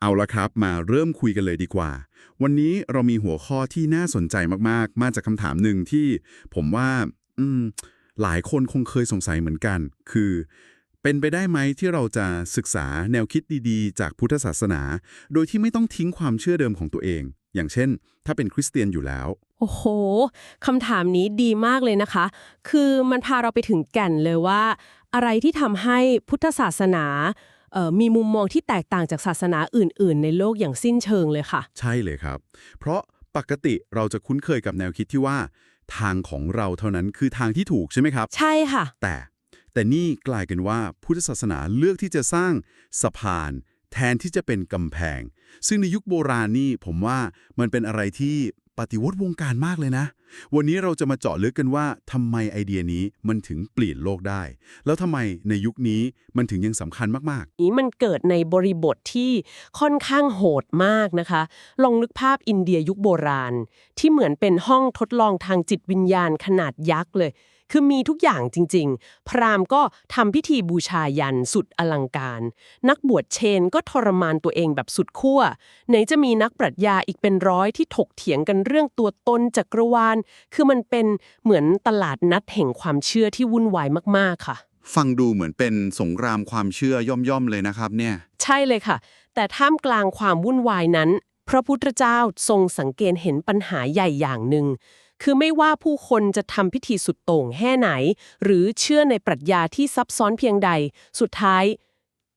เอาละครับมาเริ่มคุยกันเลยดีกว่า วันนี้เรามีหัวข้อที่น่าสนใจมากๆ มาจากคำถามหนึ่งที่ผมว่าอืมหลายคนคงเคยสงสัยเหมือนกัน คือ เป็นไปได้ไหมที่เราจะศึกษาแนวคิดดีๆ จากพุทธศาสนา โดยที่ไม่ต้องทิ้งความเชื่อเดิมของตัวเอง อย่างเช่น ถ้าเป็นคริสเตียนอยู่แล้ว โอ้โหคำถามนี้ดีมากเลยนะคะ คือมันพาเราไปถึงแก่นเลยว่า อะไรที่ทำให้พุทธศาสนา มีมุมมองที่แตกต่างจากศาสนาอื่น ๆ ในโลกอย่างสิ้นเชิงเลยค่ะ ใช่เลยครับ เพราะปกติเราจะคุ้นเคยกับแนวคิดที่ว่า ทางของเราเท่านั้นคือทางที่ถูกใช่ไหมครับ ใช่ค่ะ แต่แต่นี่กลายเป็นว่าพุทธศาสนาเลือกที่จะสร้างสะพาน แทนที่จะเป็นกำแพง ซึ่งในยุคโบราณนี่ผมว่ามันเป็นอะไรที่ปฏิวัติวงการมากเลยนะ วันนี้เราจะมาเจาะลึกกันว่าทำไมไอเดียนี้มันถึงเปลี่ยนโลกได้ แล้วทำไมในยุคนี้มันถึงยังสำคัญมากๆ นี้มันเกิดในบริบทที่ค่อนข้างโหดมากนะคะ ลองนึกภาพอินเดียยุคโบราณ ที่เหมือนเป็นห้องทดลองทางจิตวิญญาณขนาดยักษ์เลย คือมีทุกอย่างจริง ๆ พราหมณ์ก็ทำพิธีบูชายันสุดอลังการ นักบวชเชนก็ทรมานตัวเองแบบสุดขั้วไหนจะมีนักปรัชญาอีกเป็นร้อยที่ถกเถียงกันเรื่องตัวตนจักรวาล คือมันเป็นเหมือนตลาดนัดแห่งความเชื่อที่วุ่นวายมากๆค่ะๆฟังดูเหมือนเป็นสงครามความเชื่อย่อมๆเลยนะครับเนี่ย ใช่เลยค่ะ แต่ท่ามกลางความวุ่นวายนั้น พระพุทธเจ้าทรงสังเกตเห็นปัญหาใหญ่อย่างหนึ่ง คือไม่ว่าผู้คนจะทำพิธีสุดโต่งแห่ไหน หรือเชื่อในปรัชญาที่ซับซ้อนเพียงใด สุดท้าย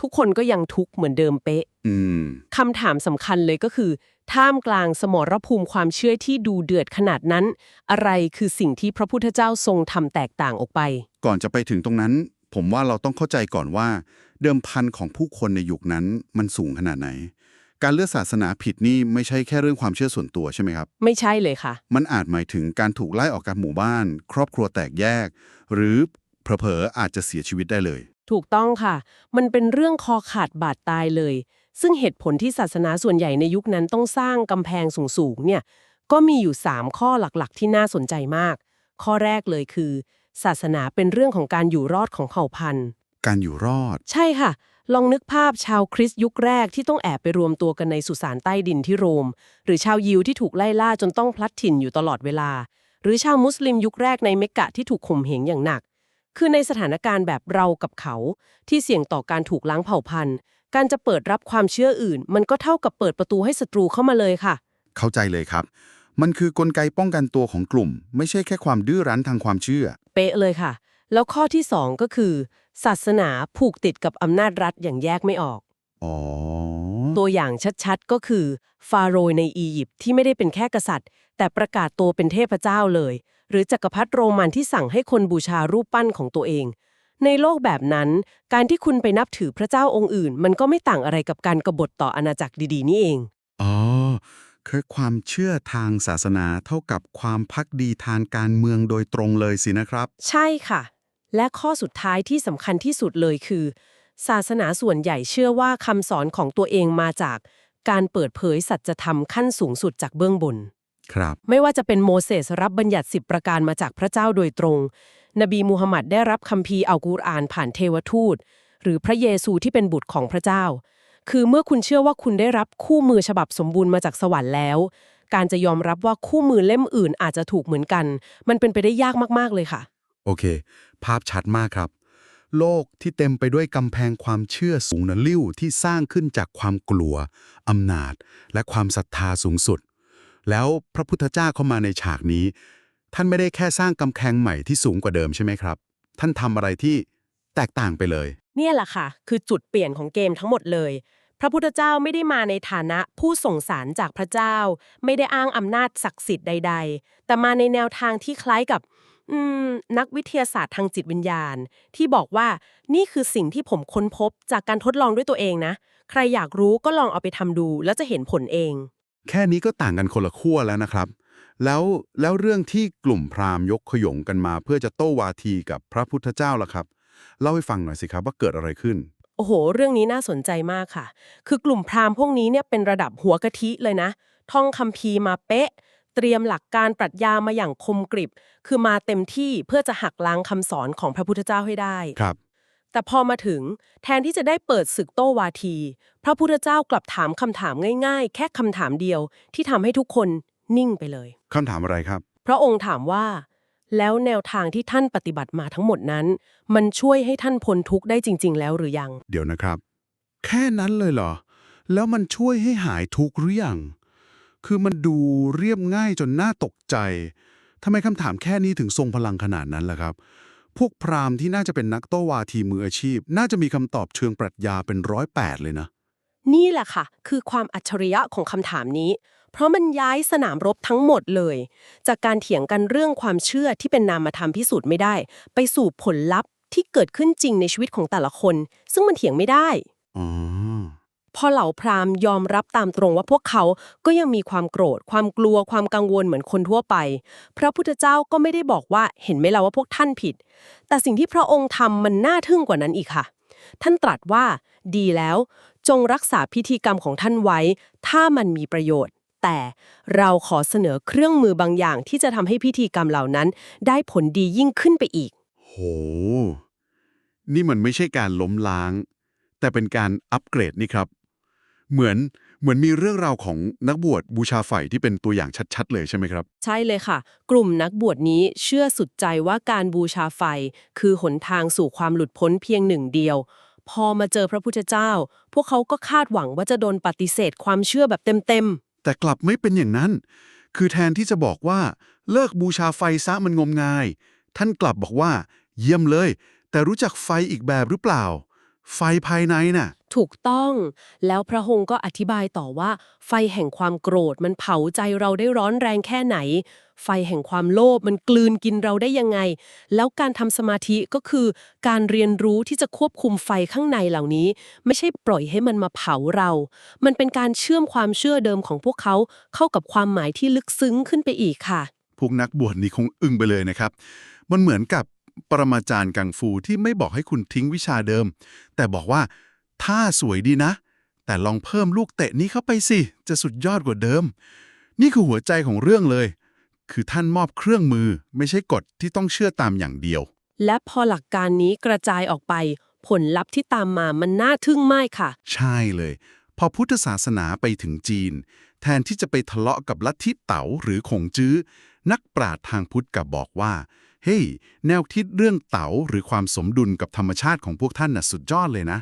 ทุกคนก็ยังทุกข์เหมือนเดิมเป๊ะอืมคำถามสำคัญเลยก็คือ ท่ามกลางสมรภูมิความเชื่อที่ดูเดือดขนาดนั้น อะไรคือสิ่งที่พระพุทธเจ้าทรงทำแตกต่างออกไป ก่อนจะไปถึงตรงนั้น ผมว่าเราต้องเข้าใจก่อนว่า เดิมพันของผู้คนในยุคนั้นมันสูงขนาดไหน การเลือกศาสนาผิดนี่ไม่ใช่แค่เรื่องความเชื่อส่วนตัวใช่ไหมครับ ไม่ใช่เลยค่ะ มันอาจหมายถึงการถูกไล่ออกจากหมู่บ้าน ครอบครัวแตกแยก หรือเผลอๆอาจจะเสียชีวิตได้เลย ถูกต้องค่ะ มันเป็นเรื่องคอขาดบาดตายเลย ซึ่งเหตุผลที่ศาสนาส่วนใหญ่ในยุคนั้นต้องสร้างกำแพงสูงๆเนี่ยก็มีอยู่ 3 ข้อหลักๆ ที่น่าสนใจมาก ข้อแรกเลยคือ ศาสนาเป็นเรื่องของการอยู่รอดของเผ่าพันธุ์ การอยู่รอด ใช่ค่ะ ลองนึกภาพชาวคริสต์ยุคแรกที่ต้องแอบไปรวมตัวกันในสุสานใต้ดินที่โรม หรือชาวยิวที่ถูกไล่ล่าจนต้องพลัดถิ่นอยู่ตลอดเวลา หรือชาวมุสลิมยุคแรกในเมกกะที่ถูกข่มเหงอย่างหนัก คือในสถานการณ์แบบเรากับเขา ที่เสี่ยงต่อการถูกล้างเผ่าพันธุ์ การจะเปิดรับความเชื่ออื่น มันก็เท่ากับเปิดประตูให้ศัตรูเข้ามาเลยค่ะ เข้าใจเลยครับ มันคือกลไกป้องกันตัวของกลุ่ม ไม่ใช่แค่ความดื้อรั้นทางความเชื่อ เป๊ะเลยค่ะ แล้วข้อที่สองก็คือ ศาสนาผูกติดกับอำนาจรัฐอย่างแยกไม่ออก อ๋อ ตัวอย่างชัดๆ ก็คือ ฟาโรห์ในอียิปต์ที่ไม่ได้เป็นแค่กษัตริย์ แต่ประกาศตัวเป็นเทพเจ้าเลย หรือจักรพรรดิโรมันที่สั่งให้คนบูชารูปปั้นของตัวเอง ในโลกแบบนั้น การที่คุณไปนับถือพระเจ้าองค์อื่น มันก็ไม่ต่างอะไรกับการกบฏต่ออาณาจักรดีๆ นี่เอง อ๋อ คือความเชื่อทางศาสนาเท่ากับความพักดีทางการเมืองโดยตรงเลยสินะครับ ใช่ค่ะ และข้อสุดท้ายที่สำคัญที่สุดเลยคือ ศาสนาส่วนใหญ่เชื่อว่าคำสอนของตัวเองมาจาก การเปิดเผยสัจธรรมขั้นสูงสุดจากเบื้องบน ครับ ไม่ว่าจะเป็นโมเสสรับบัญญัติสิบประการมาจากพระเจ้าโดยตรง นบีมูฮัมหมัดได้รับคัมภีร์อัลกุรอานผ่านเทวทูต หรือพระเยซูที่เป็นบุตรของพระเจ้า คือเมื่อคุณเชื่อว่าคุณได้รับคู่มือฉบับสมบูรณ์มาจากสวรรค์แล้ว การจะยอมรับว่าคู่มือเล่มอื่นอาจจะถูกเหมือนกัน มันเป็นไปได้ยากมากๆเลยค่ะ โอเค ภาพชัดมากครับ โลกที่เต็มไปด้วยกำแพงความเชื่อสูงนลิ่วที่สร้างขึ้นจากความกลัวอำนาจ และความศรัทธาสูงสุด แล้วพระพุทธเจ้าเข้ามาในฉากนี้ ท่านไม่ได้แค่สร้างกำแพงใหม่ที่สูงกว่าเดิมใช่ไหมครับ ท่านทำอะไรที่แตกต่างไปเลย เนี่ยแหละค่ะ คือจุดเปลี่ยนของเกมทั้งหมดเลย พระพุทธเจ้าไม่ได้มาในฐานะผู้ส่งสารจากพระเจ้า ไม่ได้อ้างอำนาจศักดิ์สิทธิ์ใด ๆ แต่มาในแนวทางที่คล้ายกับ นักวิทยาศาสตร์ทางจิตวิญญาณ ที่บอกว่านี่คือสิ่งที่ผมค้นพบจากการทดลองด้วยตัวเองนะ ใครอยากรู้ก็ลองเอาไปทำดู แล้วจะเห็นผลเอง แค่นี้ก็ต่างกันคนละขั้วแล้วนะครับ แล้วแล้วเรื่องที่กลุ่มพราหมณ์ยกขยงกันมา เพื่อจะโต้วาทีกับพระพุทธเจ้าล่ะครับเล่าให้ฟังหน่อยสิครับว่าเกิดอะไรขึ้นโอ้โห เรื่องนี้น่าสนใจมากค่ะ คือกลุ่มพราหมณ์พวกนี้เนี่ยเป็นระดับหัวกะทิเลยนะ ท่องคัมภีร์มาเป๊ะ เตรียมหลักการปรัชญามาอย่างคมกริบ คือมาเต็มที่เพื่อจะหักล้างคำสอนของพระพุทธเจ้าให้ได้ ครับ แต่พอมาถึงแทนที่จะได้เปิดศึกโต้วาที พระพุทธเจ้ากลับถามคำถามง่าย ๆ แค่คำถามเดียวที่ทำให้ทุกคนนิ่งไปเลย คำถามอะไรครับ พระองค์ถามว่า แล้วแนวทางที่ท่านปฏิบัติมาทั้งหมดนั้น มันช่วยให้ท่านพ้นทุกข์ได้จริง ๆ แล้วหรือยัง เดี๋ยวนะครับ แค่นั้นเลยเหรอ แล้วมันช่วยให้หายทุกข์หรือยัง คือมันดูเรียบง่ายจนน่าตกใจทำไมคำถามแค่นี้ถึงทรงพลังขนาดนั้นล่ะครับ พวกพราหมณ์ที่น่าจะเป็นนักโต้วาทีมืออาชีพ น่าจะมีคำตอบเชิงปรัชญาเป็นร้อยแปดเลยนะ นี่แหละค่ะ คือความอัจฉริยะของคำถามนี้ เพราะมันย้ายสนามรบทั้งหมดเลย จากการเถียงกันเรื่องความเชื่อที่เป็นนามธรรมพิสูจน์ไม่ได้ ไปสู่ผลลัพธ์ที่เกิดขึ้นจริงในชีวิตของแต่ละคน ซึ่งมันเถียงไม่ได้อ๋อ พอเหล่าพราหมณ์ยอมรับตามตรงว่าพวกเขาก็ยังมีความโกรธ ความกลัวความกังวลเหมือนคนทั่วไป พระพุทธเจ้าก็ไม่ได้บอกว่าเห็นไหมล่ะว่าพวกท่านผิด แต่สิ่งที่พระองค์ทำมันน่าทึ่งกว่านั้นอีกค่ะ ท่านตรัสว่า ดีแล้ว จงรักษาพิธีกรรมของท่านไว้ ถ้ามันมีประโยชน์ แต่เราขอเสนอเครื่องมือบางอย่างที่จะทำให้พิธีกรรมเหล่านั้น ได้ผลดียิ่งขึ้นไปอีก โห นี่มันไม่ใช่การล้มล้าง แต่เป็นการอัปเกรดนี่ครับ เหมือนเหมือนมีเรื่องราวของนักบวชบูชาไฟที่เป็นตัวอย่างชัดๆ เลยใช่ไหมครับ ใช่เลยค่ะ กลุ่มนักบวชนี้เชื่อสุดใจว่าการบูชาไฟคือหนทางสู่ความหลุดพ้นเพียงหนึ่งเดียว พอมาเจอพระพุทธเจ้า พวกเขาก็คาดหวังว่าจะโดนปฏิเสธความเชื่อแบบเต็มแต่กลับไม่เป็นอย่างนั้น คือแทนที่จะบอกว่า เลิกบูชาไฟซะมันงมงาย ท่านกลับบอกว่า เยี่ยมเลย แต่รู้จักไฟอีกแบบหรือเปล่า ไฟภายในน่ะๆถูกต้อง แล้วพระองค์ก็อธิบายต่อว่า ไฟแห่งความโกรธมันเผาใจเราได้ร้อนแรงแค่ไหน ไฟแห่งความโลภมันกลืนกินเราได้ยังไง แล้วการทำสมาธิก็คือ การเรียนรู้ที่จะควบคุมไฟข้างในเหล่านี้ ไม่ใช่ปล่อยให้มันมาเผาเรา มันเป็นการเชื่อมความเชื่อเดิมของพวกเขาเข้ากับความหมายที่ลึกซึ้งขึ้นไปอีกค่ะ พวกนักบวชนี่คงอึ้งไปเลยนะครับ มันเหมือนกับ ปรมาจารย์กังฟูที่ไม่บอกให้คุณทิ้งวิชาเดิม แต่บอกว่าถ้าสวยดีนะ แต่ลองเพิ่มลูกเตะนี้เข้าไปสิ จะสุดยอดกว่าเดิม นี่คือหัวใจของเรื่องเลย คือท่านมอบเครื่องมือไม่ใช่กฎที่ต้องเชื่อตามอย่างเดียว และพอหลักการนี้กระจายออกไป ผลลัพธ์ที่ตามมามันน่าทึ่งมากค่ะ ใช่เลย พอพุทธศาสนาไปถึงจีน แทนที่จะไปทะเลาะกับลัทธิเต๋าหรือขงจื้อ นักปราชญ์ทางพุทธกลับบอกว่า เฮ้ย แนวคิดเรื่องเต๋าหรือความสมดุลกับธรรมชาติของพวกท่านน่ะสุดยอดเลยนะ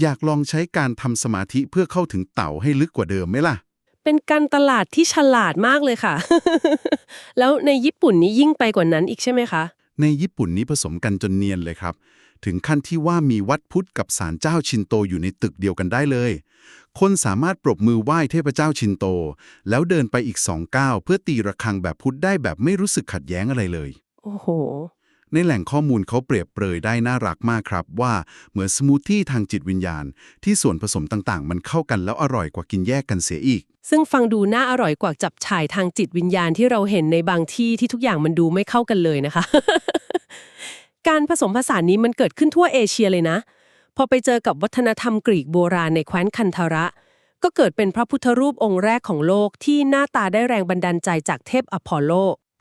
อยากลองใช้การทำสมาธิเพื่อเข้าถึงเต๋าให้ลึกกว่าเดิมไหมล่ะ เป็นการตลาดที่ฉลาดมากเลยค่ะ แล้วในญี่ปุ่นนี้ยิ่งไปกว่านั้นอีกใช่ไหมคะ ในญี่ปุ่นนี้ผสมกันจนเนียนเลยครับ ถึงขั้นที่ว่ามีวัดพุทธกับศาลเจ้าชินโตอยู่ในตึกเดียวกันได้เลย คนสามารถปรบมือไหว้เทพเจ้าชินโต แล้วเดินไปอีกสองก้าวเพื่อตีระฆังแบบพุทธได้แบบไม่รู้สึกขัดแย้งอะไรเลย โอ้โห ในแหล่งข้อมูลเขาเปรียบเปรยได้น่ารักมากครับ ว่าเหมือนสมูทตี้ทางจิตวิญญาณ ที่ส่วนผสมต่างๆ มันเข้ากันแล้วอร่อยกว่ากินแยกกันเสียอีก ซึ่งฟังดูน่าอร่อยกว่าจับฉ่ายทางจิตวิญญาณที่เราเห็นในบางที่ที่ทุกอย่างมันดูไม่เข้ากันเลยนะคะ การผสมผสานนี้มันเกิดขึ้นทั่วเอเชียเลยนะ พอไปเจอกับวัฒนธรรมกรีกโบราณในแคว้นคันธาระ ก็เกิดเป็นพระพุทธรูปองค์แรกของโลกที่หน้าตาได้แรงบันดาลใจจากเทพอพอลโล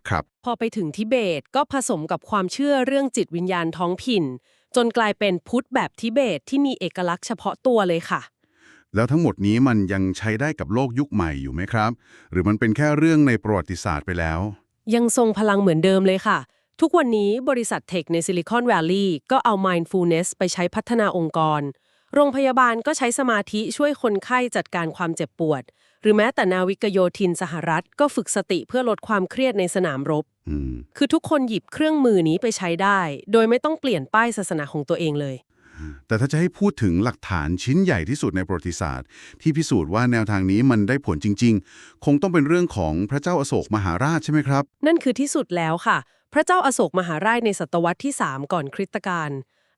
ครับ พอไปถึงทิเบตก็ผสมกับความเชื่อเรื่องจิตวิญญาณท้องถิ่น จนกลายเป็นพุทธแบบทิเบตที่มีเอกลักษณ์เฉพาะตัวเลยค่ะ แล้วทั้งหมดนี้มันยังใช้ได้กับโลกยุคใหม่อยู่ไหมครับ หรือมันเป็นแค่เรื่องในประวัติศาสตร์ไปแล้ว ยังทรงพลังเหมือนเดิมเลยค่ะ ทุกวันนี้บริษัทเทคในซิลิคอนแวลลีย์ก็เอา mindfulness ไปใช้พัฒนาองค์กร โรงพยาบาลก็ใช้สมาธิช่วยคนไข้จัดการความเจ็บปวด หรือแม้แต่นาวิกโยธินสหรัฐ ก็ฝึกสติเพื่อลดความเครียดในสนามรบอืมคือทุกคนหยิบเครื่องมือนี้ไปใช้ได้ โดยไม่ต้องเปลี่ยนป้ายศาสนาของตัวเองเลย แต่ถ้าจะให้พูดถึงหลักฐานชิ้นใหญ่ที่สุดในประวัติศาสตร์ ที่พิสูจน์ว่าแนวทางนี้มันได้ผลจริง ๆ คงต้องเป็นเรื่องของพระเจ้าอโศกมหาราชใช่ไหมครับ นั่นคือที่สุดแล้วค่ะ พระเจ้าอาโศกมหาราชในศตวรรษที่ 3 ก่อนคริสตกาล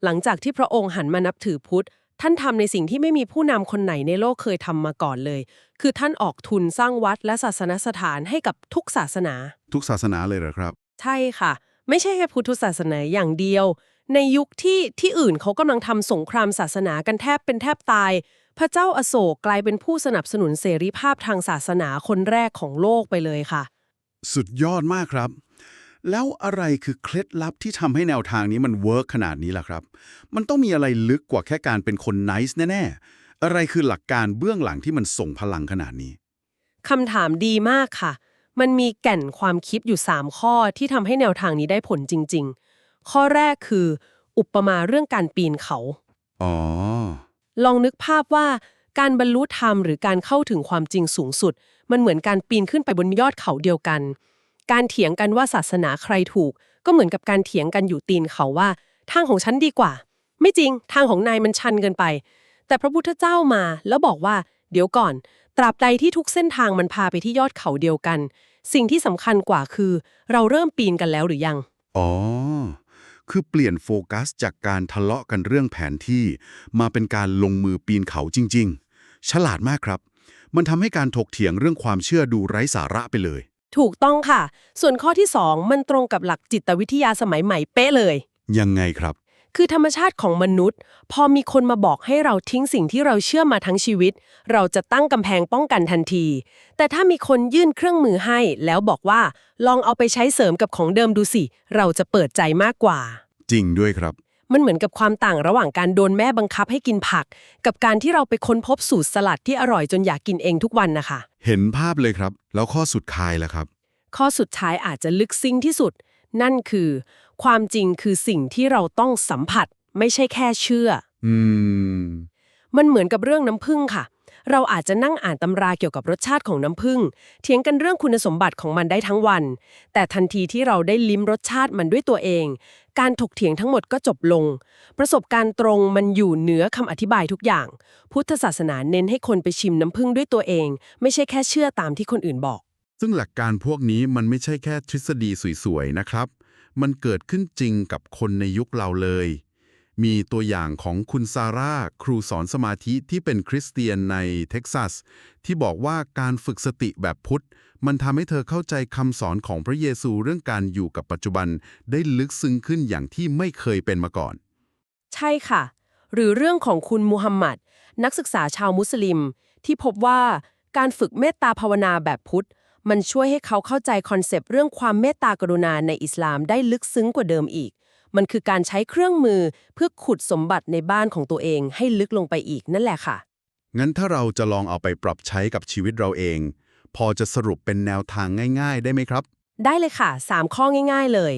หลังจากที่พระองค์หันมานับถือพุทธ ท่านทำในสิ่งที่ไม่มีผู้นำคนไหนในโลกเคยทำมาก่อนเลย คือท่านออกทุนสร้างวัดและศาสนสถานให้กับทุกศาสนา ทุกศาสนาเลยเหรอครับ ใช่ค่ะ ไม่ใช่แค่พุทธศาสนาอย่างเดียว ในยุคที่ที่อื่นเขากำลังทำสงครามศาสนากันแทบเป็นแทบตาย พระเจ้าอาโศกกลายเป็นผู้สนับสนุนเสรีภาพทางศาสนาคนแรกของโลกไปเลยค่ะ สุดยอดมากครับ แล้วอะไรคือเคล็ดลับที่ทำให้แนวทางนี้มันเวิร์กขนาดนี้ล่ะครับ มันต้องมีอะไรลึกกว่าแค่การเป็นคนไนส์แน่ๆ อะไรคือหลักการเบื้องหลังที่มันส่งพลังขนาดนี้คำถามดีมากค่ะ มันมีแก่นความคิดอยู่ 3 ข้อที่ทำให้แนวทางนี้ได้ผลจริง ๆ ข้อแรกคือ อุปมาเรื่องการปีนเขา อ๋อ ลองนึกภาพว่าการบรรลุธรรมหรือการเข้าถึงความจริงสูงสุด มันเหมือนการปีนขึ้นไปบนยอดเขาเดียวกัน การเถียงกันว่าศาสนาใครถูก ก็เหมือนกับการเถียงกันอยู่ตีนเขาว่า ทางของฉันดีกว่า ไม่จริงทางของนายมันชันเกินไป แต่พระพุทธเจ้ามาแล้วบอกว่า เดี๋ยวก่อน ตราบใดที่ทุกเส้นทางมันพาไปที่ยอดเขาเดียวกัน สิ่งที่สำคัญกว่าคือ เราเริ่มปีนกันแล้วหรือยัง อ๋อ คือเปลี่ยนโฟกัสจากการทะเลาะกันเรื่องแผนที่ มาเป็นการลงมือปีนเขาจริง ๆ ฉลาดมากครับ มันทำให้การถกเถียงเรื่องความเชื่อดูไร้สาระไปเลย ถูกต้องค่ะ ส่วนข้อที่สองมันตรงกับหลักจิตวิทยาสมัยใหม่เป๊ะเลย ยังไงครับ คือธรรมชาติของมนุษย์ พอมีคนมาบอกให้เราทิ้งสิ่งที่เราเชื่อมาทั้งชีวิต เราจะตั้งกำแพงป้องกันทันที แต่ถ้ามีคนยื่นเครื่องมือให้ แล้วบอกว่า ลองเอาไปใช้เสริมกับของเดิมดูสิ เราจะเปิดใจมากกว่า จริงด้วยครับ มันเหมือนกับความต่างระหว่างการโดนแม่บังคับให้กินผัก กับการที่เราไปค้นพบสูตรสลัดที่อร่อยจนอยากกินเองทุกวันนะคะ เห็นภาพเลยครับ แล้วข้อสุดท้ายล่ะครับ ข้อสุดท้ายอาจจะลึกซึ้งที่สุด นั่นคือ ความจริงคือสิ่งที่เราต้องสัมผัส ไม่ใช่แค่เชื่อ อืม มันเหมือนกับเรื่องน้ำผึ้งค่ะ เราอาจจะนั่งอ่านตำราเกี่ยวกับรสชาติของน้ำผึ้งเถียงกันเรื่องคุณสมบัติของมันได้ทั้งวัน แต่ทันทีที่เราได้ลิ้มรสชาติมันด้วยตัวเอง การถกเถียงทั้งหมดก็จบลง ประสบการณ์ตรงมันอยู่เหนือคำอธิบายทุกอย่าง พุทธศาสนาเน้นให้คนไปชิมน้ำผึ้งด้วยตัวเอง ไม่ใช่แค่เชื่อตามที่คนอื่นบอก ซึ่งหลักการพวกนี้มันไม่ใช่แค่ทฤษฎีสวยๆนะครับ มันเกิดขึ้นจริงกับคนในยุคเราเลย มีตัวอย่างของคุณซาร่าครูสอนสมาธิที่เป็นคริสเตียนในเท็กซัส ที่บอกว่าการฝึกสติแบบพุทธ มันทำให้เธอเข้าใจคำสอนของพระเยซูเรื่องการอยู่กับปัจจุบันได้ลึกซึ้งขึ้นอย่างที่ไม่เคยเป็นมาก่อน ใช่ค่ะ หรือเรื่องของคุณมูฮัมหมัด นักศึกษาชาวมุสลิม ที่พบว่าการฝึกเมตตาภาวนาแบบพุทธ มันช่วยให้เขาเข้าใจคอนเซปต์เรื่องความเมตตากรุณาในอิสลามได้ลึกซึ้งกว่าเดิมอีก มันคือการใช้เครื่องมือเพื่อขุดสมบัติในบ้านของตัวเองให้ลึกลงไปอีกนั่นแหละค่ะ งั้นถ้าเราจะลองเอาไปปรับใช้กับชีวิตเราเอง พอจะสรุปเป็นแนวทางง่าย ๆ ได้ไหมครับ ได้เลยค่ะ 3 ข้อง่าย ๆเลย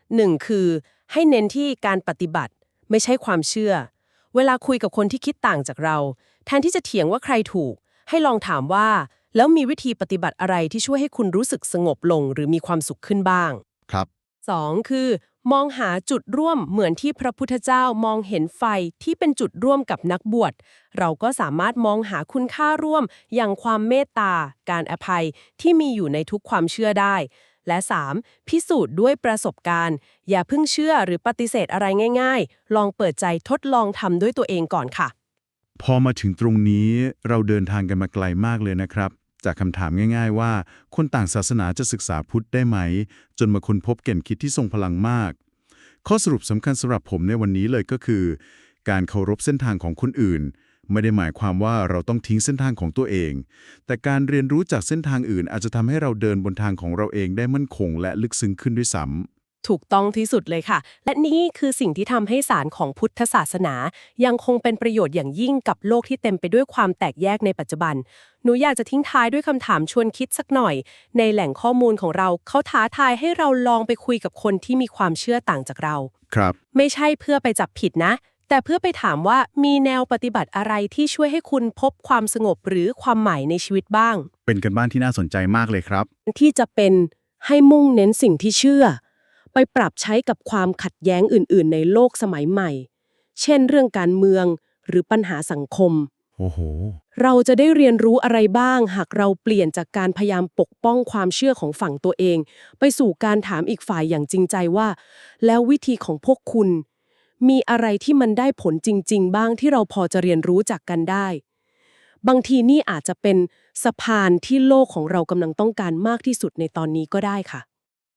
1. คือ ให้เน้นที่การปฏิบัติ ไม่ใช่ความเชื่อ เวลาคุยกับคนที่คิดต่างจากเรา แทนที่จะเถียงว่าใครถูก ให้ลองถามว่า แล้วมีวิธีปฏิบัติอะไรที่ช่วยให้คุณรู้สึกสงบลง หรือมีความสุขขึ้นบ้าง ครับ 2. คือ มองหาจุดร่วมเหมือนที่พระพุทธเจ้ามองเห็นไฟที่เป็นจุดร่วมกับนักบวช เราก็สามารถมองหาคุณค่าร่วม อย่างความเมตตา การอภัยที่มีอยู่ในทุกความเชื่อได้ และ 3. พิสูจน์ด้วยประสบการณ์ อย่าเพิ่งเชื่อหรือปฏิเสธอะไรง่าย ๆ ลองเปิดใจทดลองทำด้วยตัวเองก่อนค่ะ พอมาถึงตรงนี้เราเดินทางกันมาไกลมากเลยนะครับ จากคำถามง่าย ๆ ว่า คนต่างศาสนาจะศึกษาพุทธได้ไหม จนมาค้นพบแก่นคิดที่ทรงพลังมาก ข้อสรุปสำคัญสำหรับผมในวันนี้เลยก็คือ การเคารพเส้นทางของคนอื่น ไม่ได้หมายความว่าเราต้องทิ้งเส้นทางของตัวเอง แต่การเรียนรู้จากเส้นทางอื่นอาจจะทำให้เราเดินบนทางของเราเองได้มั่นคง และลึกซึ้งขึ้นด้วยซ้ำ ถูกต้องที่สุดเลยค่ะ และนี่คือสิ่งที่ทำให้สารของพุทธศาสนา ยังคงเป็นประโยชน์อย่างยิ่งกับโลกที่เต็มไปด้วยความแตกแยกในปัจจุบัน หนูอยากจะทิ้งท้ายด้วยคำถามชวนคิดสักหน่อย ในแหล่งข้อมูลของเราเขาท้าทายให้เราลองไปคุยกับคนที่มีความเชื่อต่างจากเรา ครับ ไม่ใช่เพื่อไปจับผิดนะ แต่เพื่อไปถามว่ามีแนวปฏิบัติอะไรที่ช่วยให้คุณพบความสงบหรือความหมายในชีวิตบ้าง เป็นกันบ้านที่น่าสนใจมากเลยครับ ที่จะเป็นให้มุ่งเน้นสิ่งที่เชื่อ ไปปรับใช้กับความขัดแย้งอื่น ๆ ในโลกสมัยใหม่ เช่นเรื่องการเมืองหรือปัญหาสังคม โอ้โห เราจะได้เรียนรู้อะไรบ้าง หากเราเปลี่ยนจากการพยายามปกป้องความเชื่อของฝั่งตัวเอง ไปสู่การถามอีกฝ่ายอย่างจริงใจว่า แล้ววิธีของพวกคุณ มีอะไรที่มันได้ผลจริง ๆ บ้างที่เราพอจะเรียนรู้จากกันได้ บางทีนี่อาจจะเป็นสะพานที่โลกของเรากำลังต้องการมากที่สุดในตอนนี้ก็ได้ค่ะ